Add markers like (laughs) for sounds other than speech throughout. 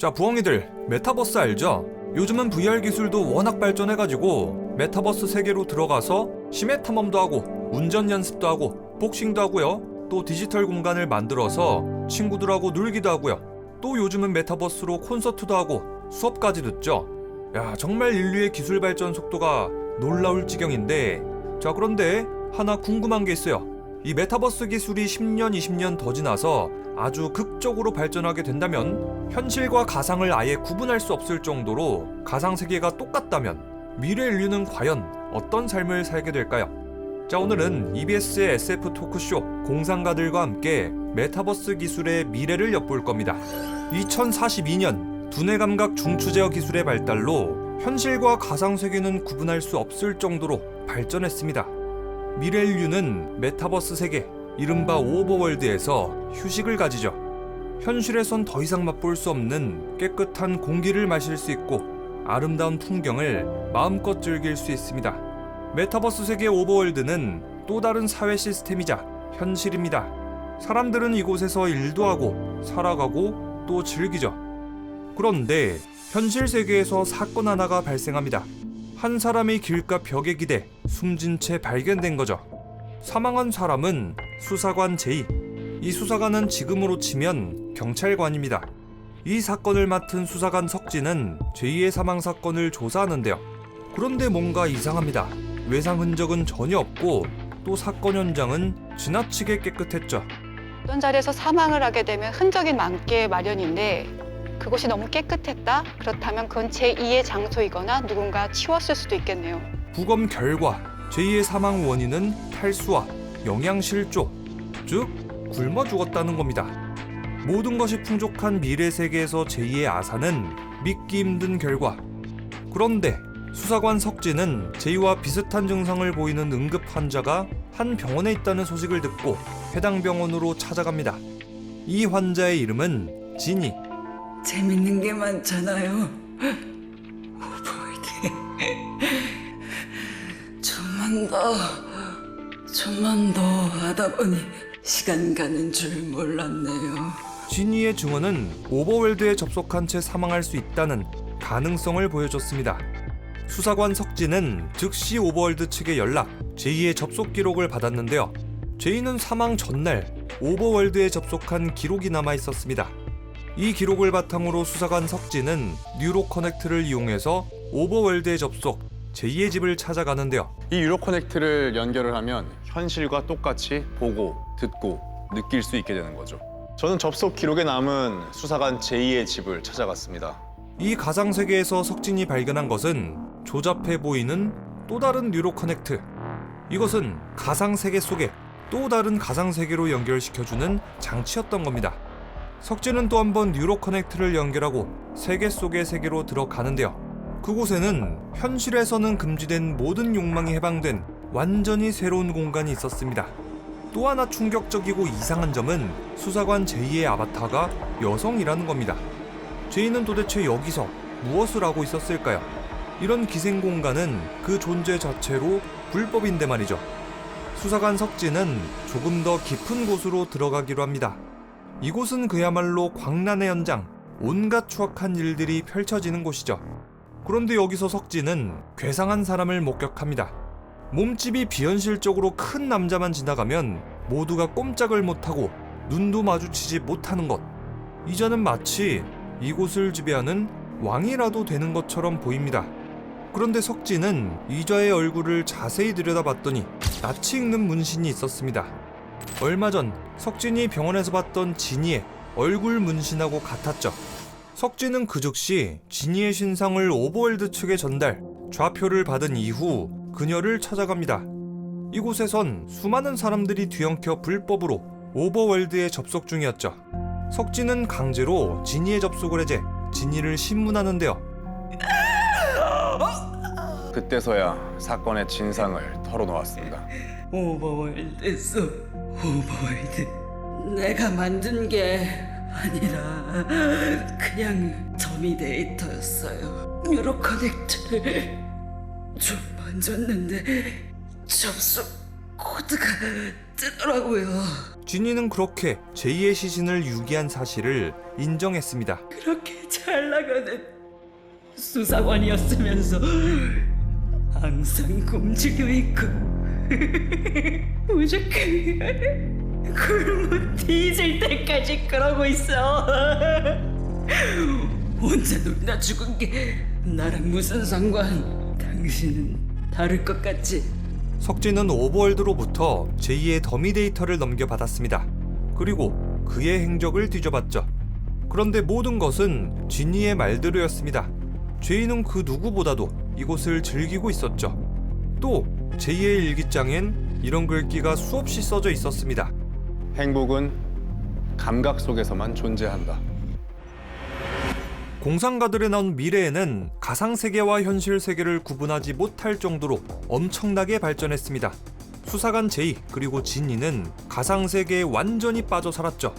자, 부엉이들, 메타버스 알죠? 요즘은 VR 기술도 워낙 발전해가지고 메타버스 세계로 들어가서 심해 탐험도 하고 운전 연습도 하고 복싱도 하고요. 또 디지털 공간을 만들어서 친구들하고 놀기도 하고요. 또 요즘은 메타버스로 콘서트도 하고 수업까지 듣죠. 야, 정말 인류의 기술 발전 속도가 놀라울 지경인데 자, 그런데 하나 궁금한 게 있어요. 이 메타버스 기술이 10년, 20년 더 지나서 아주 극적으로 발전하게 된다면 현실과 가상을 아예 구분할 수 없을 정도로 가상 세계가 똑같다면 미래 인류는 과연 어떤 삶을 살게 될까요? 자, 오늘은 EBS의 SF 토크쇼 공상가들과 함께 메타버스 기술의 미래를 엿볼 겁니다. 2042년 두뇌 감각 중추 제어 기술의 발달로 현실과 가상 세계는 구분할 수 없을 정도로 발전했습니다. 미래 인류는 메타버스 세계, 이른바 오버월드에서 휴식을 가지죠. 현실에선 더 이상 맛볼 수 없는 깨끗한 공기를 마실 수 있고 아름다운 풍경을 마음껏 즐길 수 있습니다. 메타버스 세계 오버월드는 또 다른 사회 시스템이자 현실입니다. 사람들은 이곳에서 일도 하고 살아가고 또 즐기죠. 그런데 현실 세계에서 사건 하나가 발생합니다. 한 사람이 길가 벽에 기대 숨진 채 발견된 거죠. 사망한 사람은 수사관 제이. 이 수사관은 지금으로 치면 경찰관입니다. 이 사건을 맡은 수사관 석진은 제이의 사망 사건을 조사하는데요. 그런데 뭔가 이상합니다. 외상 흔적은 전혀 없고 또 사건 현장은 지나치게 깨끗했죠. 어떤 자리에서 사망을 하게 되면 흔적이 많게 마련인데 그곳이 너무 깨끗했다? 그렇다면 그건 제2의 장소이거나 누군가 치웠을 수도 있겠네요. 부검 결과 제이의 사망 원인은 탈수와 영양실조, 즉 굶어 죽었다는 겁니다. 모든 것이 풍족한 미래 세계에서 제이의 아사는 믿기 힘든 결과. 그런데 수사관 석진은 제이와 비슷한 증상을 보이는 응급 환자가 한 병원에 있다는 소식을 듣고 해당 병원으로 찾아갑니다. 이 환자의 이름은 지니. 재밌는 게 많잖아요. (laughs) 오버월드. 좀만 더, 좀만 더 하다 보니 시간 가는 줄 몰랐네요. 지니의 증언은 오버월드에 접속한 채 사망할 수 있다는 가능성을 보여줬습니다. 수사관 석진은 즉시 오버월드 측에 연락, 제이의 접속 기록을 받았는데요. 제이는 사망 전날 오버월드에 접속한 기록이 남아 있었습니다. 이 기록을 바탕으로 수사관 석진은 뉴로 커넥트를 이용해서 오버월드에 접속, 제이의 집을 찾아가는데요. 이 유로 커넥트를 연결을 하면 현실과 똑같이 보고 듣고 느낄 수 있게 되는 거죠. 저는 접속 기록에 남은 수사관 제2의 집을 찾아갔습니다. 이 가상 세계에서 석진이 발견한 것은 조잡해 보이는 또 다른 뉴로 커넥트. 이것은 가상 세계 속에 또 다른 가상 세계로 연결시켜주는 장치였던 겁니다. 석진은 또 한 번 뉴로 커넥트를 연결하고 세계 속의 세계로 들어가는데요. 그곳에는 현실에서는 금지된 모든 욕망이 해방된 완전히 새로운 공간이 있었습니다. 또 하나 충격적이고 이상한 점은 수사관 제이의 아바타가 여성이라는 겁니다. 제이는 도대체 여기서 무엇을 하고 있었을까요? 이런 기생 공간은 그 존재 자체로 불법인데 말이죠. 수사관 석진은 조금 더 깊은 곳으로 들어가기로 합니다. 이곳은 그야말로 광란의 현장, 온갖 추악한 일들이 펼쳐지는 곳이죠. 그런데 여기서 석진은 괴상한 사람을 목격합니다. 몸집이 비현실적으로 큰 남자만 지나가면 모두가 꼼짝을 못하고 눈도 마주치지 못하는 것. 이자는 마치 이곳을 지배하는 왕이라도 되는 것처럼 보입니다. 그런데 석진은 이자의 얼굴을 자세히 들여다봤더니 낯이 익는 문신이 있었습니다. 얼마 전 석진이 병원에서 봤던 진이의 얼굴 문신하고 같았죠. 석진은 그 즉시 진이의 신상을 오버월드 측에 전달, 좌표를 받은 이후 그녀를 찾아갑니다. 이곳에선 수많은 사람들이 뒤엉켜 불법으로 오버월드에 접속 중이었죠. 석진은 강제로 진이의 접속을 해제, 진이를 신문하는데요. 그때서야 사건의 진상을 털어놓았습니다. 오버월드에서 오버월드. 내가 만든 게 아니라 그냥 더미 데이터였어요. 유로 커넥트를 좀 만졌는데 접속 코드가 뜨더라고요. 진이는 그렇게 제이의 시신을 유기한 사실을 인정했습니다. 그렇게 잘 나가는 수사관이었으면서 항상 굶주려 있고 (laughs) 무조건 굶어 뒤질 때까지 그러고 있어 혼자 놀다 죽은 게 나랑 무슨 상관 당신은 다를 것 같지 석진은 오버월드로부터 제2의 더미 데이터를 넘겨받았습니다. 그리고 그의 행적을 뒤져봤죠. 그런데 모든 것은 진이의 말대로였습니다. 제이는 그 누구보다도 이곳을 즐기고 있었죠. 또 제2의 일기장엔 이런 글귀가 수없이 써져 있었습니다. 행복은 감각 속에서만 존재한다. 공상가들에 나온 미래에는 가상 세계와 현실 세계를 구분하지 못할 정도로 엄청나게 발전했습니다. 수사관 제이 그리고 진이는 가상 세계에 완전히 빠져 살았죠.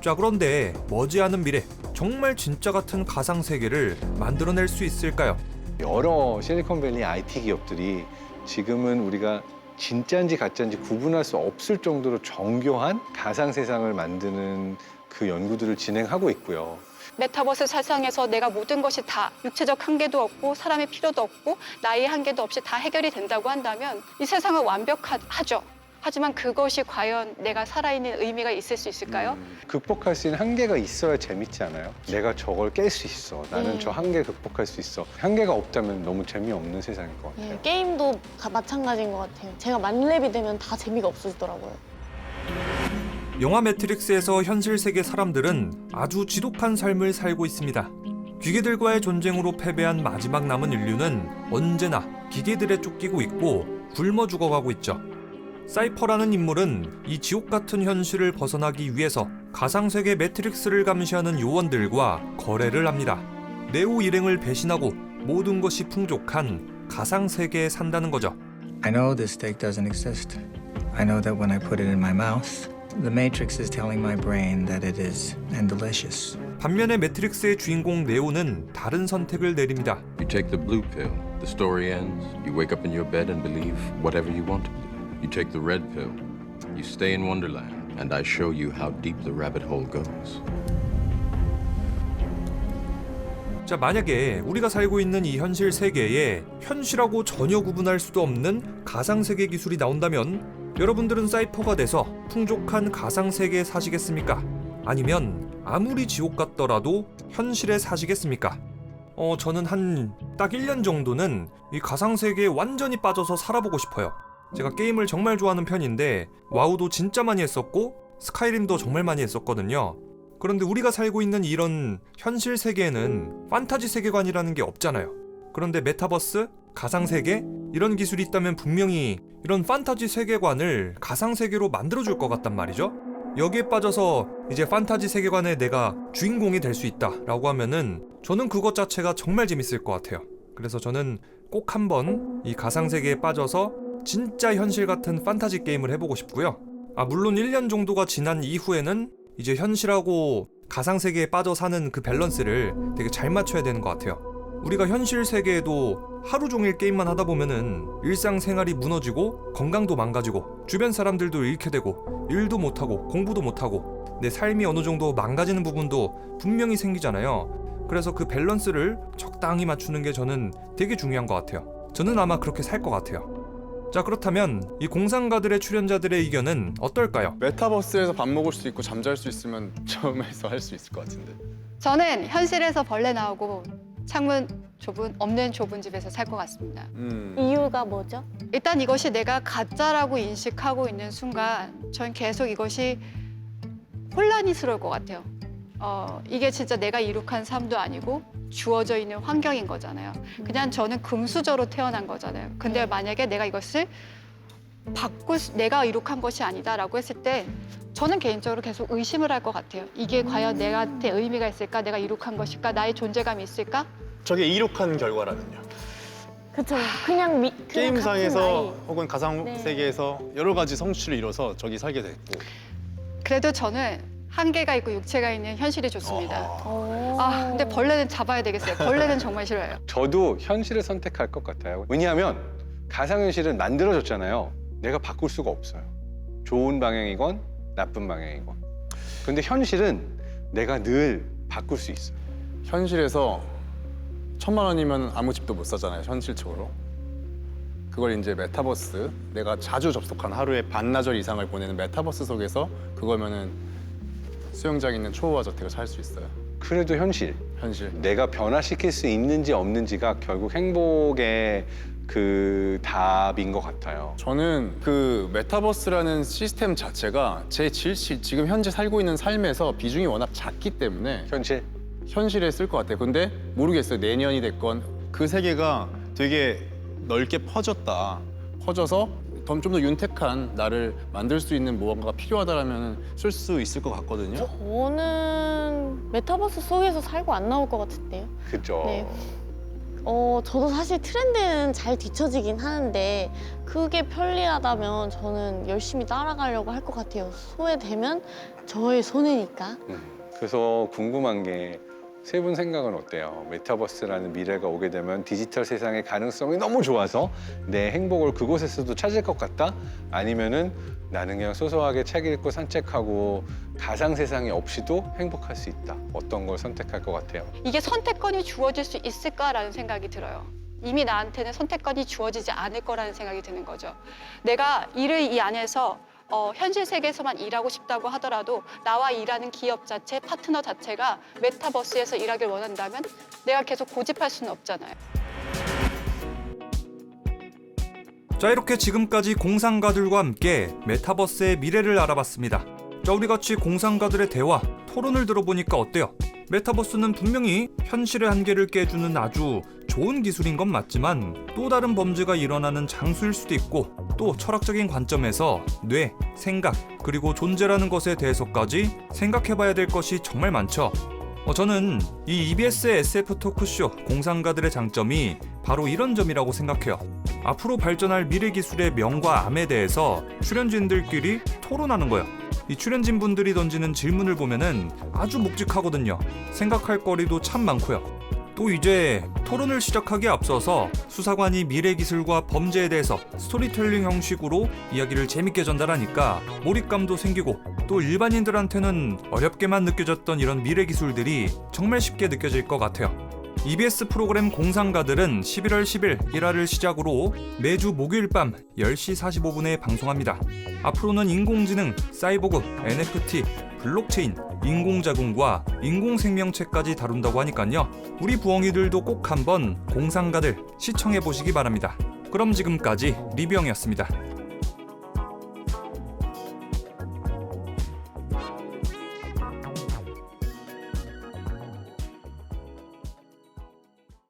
자 그런데 머지않은 미래 정말 진짜 같은 가상 세계를 만들어낼 수 있을까요? 여러 실리콘밸리 IT 기업들이 지금은 우리가 진짜인지 가짜인지 구분할 수 없을 정도로 정교한 가상 세상을 만드는 그 연구들을 진행하고 있고요. 메타버스 세상에서 내가 모든 것이 다 육체적 한계도 없고 사람의 필요도 없고 나의 한계도 없이 다 해결이 된다고 한다면 이 세상은 완벽하죠. 하지만 그것이 과연 내가 살아있는 의미가 있을 수 있을까요? 음, 극복할 수 있는 한계가 있어야 재밌지 않아요? 내가 저걸 깰 수 있어. 나는 음. 저 한계 극복할 수 있어. 한계가 없다면 너무 재미없는 세상일 것 같아요. 예, 게임도 가- 마찬가지인 것 같아요. 제가 만렙이 되면 다 재미가 없어지더라고요. 영화 매트릭스에서 현실 세계 사람들은 아주 지독한 삶을 살고 있습니다. 기계들과의 전쟁으로 패배한 마지막 남은 인류는 언제나 기계들에 쫓기고 있고 굶어 죽어가고 있죠. 사이퍼라는 인물은 이 지옥 같은 현실을 벗어나기 위해서 가상세계 매트릭스를 감시하는 요원들과 거래를 합니다. 네오 일행을 배신하고 모든 것이 풍족한 가상세계에 산다는 거죠. I know this steak doesn't exist. I know that when I put it in my mouth, the matrix is telling my brain that it is and delicious. 반면에 매트릭스의 주인공 네오는 다른 선택을 내립니다. You take the blue pill, the story ends. You wake up in your bed and believe whatever you want to believe. You take the red pill, you stay in Wonderland, and I show you how deep the rabbit hole goes. 자, 만약에 우리가 살고 있는 이 현실 세계에 현실하고 전혀 구분할 수도 없는 가상 세계 기술이 나온다면 여러분들은 사이퍼가 돼서 풍족한 가상 세계에 사시겠습니까? 아니면 아무리 지옥 같더라도 현실에 사시겠습니까? 어, 저는 한 딱 1년 정도는 이 가상 세계에 완전히 빠져서 살아보고 싶어요. 제가 게임을 정말 좋아하는 편인데 와우도 진짜 많이 했었고 스카이림도 정말 많이 했었거든요. 그런데 우리가 살고 있는 이런 현실 세계에는 판타지 세계관이라는 게 없잖아요. 그런데 메타버스, 가상 세계 이런 기술이 있다면 분명히 이런 판타지 세계관을 가상 세계로 만들어 줄것 같단 말이죠. 여기에 빠져서 이제 판타지 세계관에 내가 주인공이 될 수 있다라고 하면은 저는 그것 자체가 정말 재밌을 것 같아요. 그래서 저는 꼭 한번 이 가상 세계에 빠져서 진짜 현실 같은 판타지 게임을 해보고 싶고요. 아 물론 1년 정도가 지난 이후에는 이제 현실하고 가상 세계에 빠져 사는 그 밸런스를 되게 잘 맞춰야 되는 것 같아요. 우리가 현실 세계에도 하루 종일 게임만 하다 보면은 일상 생활이 무너지고 건강도 망가지고 주변 사람들도 잃게 되고 일도 못하고 공부도 못하고 내 삶이 어느 정도 망가지는 부분도 분명히 생기잖아요. 그래서 그 밸런스를 적당히 맞추는 게 저는 되게 중요한 것 같아요. 저는 아마 그렇게 살 것 같아요. 자 그렇다면 이 공상가들의 출연자들의 의견은 어떨까요? 메타버스에서 밥 먹을 수 있고 잠잘 수 있으면 (laughs) 처음에서 할 수 있을 것 같은데. 저는 현실에서 벌레 나오고 창문 좁은 없는 좁은 집에서 살 것 같습니다. 음. 이유가 뭐죠? 일단 이것이 내가 가짜라고 인식하고 있는 순간 전 계속 이것이 혼란이스러울 것 같아요. 어, 이게 진짜 내가 이룩한 삶도 아니고 주어져 있는 환경인 거잖아요. 그냥 저는 금수저로 태어난 거잖아요. 근데 만약에 내가 이것을 바꿀 수, 내가 이룩한 것이 아니다라고 했을 때 저는 개인적으로 계속 의심을 할 것 같아요. 이게 과연 내한테 의미가 있을까? 내가 이룩한 것일까? 나의 존재감이 있을까? 저게 이룩한 결과라면요. 그쵸. 그냥 미, 그냥 게임상에서 같은 혹은 가상 네. 세계에서 여러 가지 성취를 이뤄서 저기 살게 됐고. 그래도 저는 한계가 있고 육체가 있는 현실이 좋습니다. 아, 근데 벌레는 잡아야 되겠어요. 벌레는 정말 싫어요. (laughs) 저도 현실을 선택할 것 같아요. 왜냐하면 가상현실은 만들어졌잖아요. 내가 바꿀 수가 없어요. 좋은 방향이건 나쁜 방향이건. 근데 현실은 내가 늘 바꿀 수 있어요. 현실에서 천만 원이면 아무 집도 못 사잖아요, 현실적으로. 그걸 이제 메타버스, 내가 자주 접속한 하루에 반나절 이상을 보내는 메타버스 속에서 그거면은 수영장 있는 초호화 저택을 살 수 있어요. 그래도 현실. 현실. 내가 변화시킬 수 있는지 없는지가 결국 행복의 그 답인 것 같아요. 저는 그 메타버스라는 시스템 자체가 제 질, 지금 현재 살고 있는 삶에서 비중이 워낙 작기 때문에 현실. 현실에 쓸 것 같아요. 근데 모르겠어요. 내년이 됐건 그 세계가 되게 넓게 퍼졌다. 퍼져서 좀 더 윤택한 나를 만들 수 있는 무언가가 필요하다라면 쓸 수 있을 것 같거든요. 저는 메타버스 속에서 살고 안 나올 것 같은데요. 그죠. 네. 어, 저도 사실 트렌드는 잘 뒤처지긴 하는데 그게 편리하다면 저는 열심히 따라가려고 할 것 같아요. 소외되면 저의 손해니까. 음. 그래서 궁금한 게 세 분 생각은 어때요? 메타버스라는 미래가 오게 되면 디지털 세상의 가능성이 너무 좋아서 내 행복을 그곳에서도 찾을 것 같다? 아니면은 나는 그냥 소소하게 책 읽고 산책하고 가상 세상이 없이도 행복할 수 있다. 어떤 걸 선택할 것 같아요? 이게 선택권이 주어질 수 있을까라는 생각이 들어요. 이미 나한테는 선택권이 주어지지 않을 거라는 생각이 드는 거죠. 내가 일을 이 안에서 어, 현실 세계에서만 일하고 싶다고 하더라도 나와 일하는 기업 자체, 파트너 자체가 메타버스에서 일하길 원한다면 내가 계속 고집할 수는 없잖아요. 자 이렇게 지금까지 공상가들과 함께 메타버스의 미래를 알아봤습니다. 자 우리 같이 공상가들의 대화, 토론을 들어보니까 어때요? 메타버스는 분명히 현실의 한계를 깨주는 아주 좋은 기술인 건 맞지만 또 다른 범죄가 일어나는 장소일 수도 있고 또 철학적인 관점에서 뇌, 생각, 그리고 존재라는 것에 대해서까지 생각해봐야 될 것이 정말 많죠. 어, 저는 이 EBS의 SF 토크쇼 공상가들의 장점이 바로 이런 점이라고 생각해요. 앞으로 발전할 미래 기술의 명과 암에 대해서 출연진들끼리 토론하는 거예요. 이 출연진 분들이 던지는 질문을 보면은 아주 묵직하거든요. 생각할 거리도 참 많고요. 또 이제 토론을 시작하기에 앞서서 수사관이 미래 기술과 범죄에 대해서 스토리텔링 형식으로 이야기를 재밌게 전달하니까 몰입감도 생기고 또 일반인들한테는 어렵게만 느껴졌던 이런 미래 기술들이 정말 쉽게 느껴질 것 같아요. EBS 프로그램 공상가들은 11월 10일 1화를 시작으로 매주 목요일 밤 10시 45분에 방송합니다. 앞으로는 인공지능, 사이보그, NFT, 블록체인, 인공자궁과 인공생명체까지 다룬다고 하니깐요. 우리 부엉이들도 꼭 한번 공상가들 시청해 보시기 바랍니다. 그럼 지금까지 리뷰영이었습니다.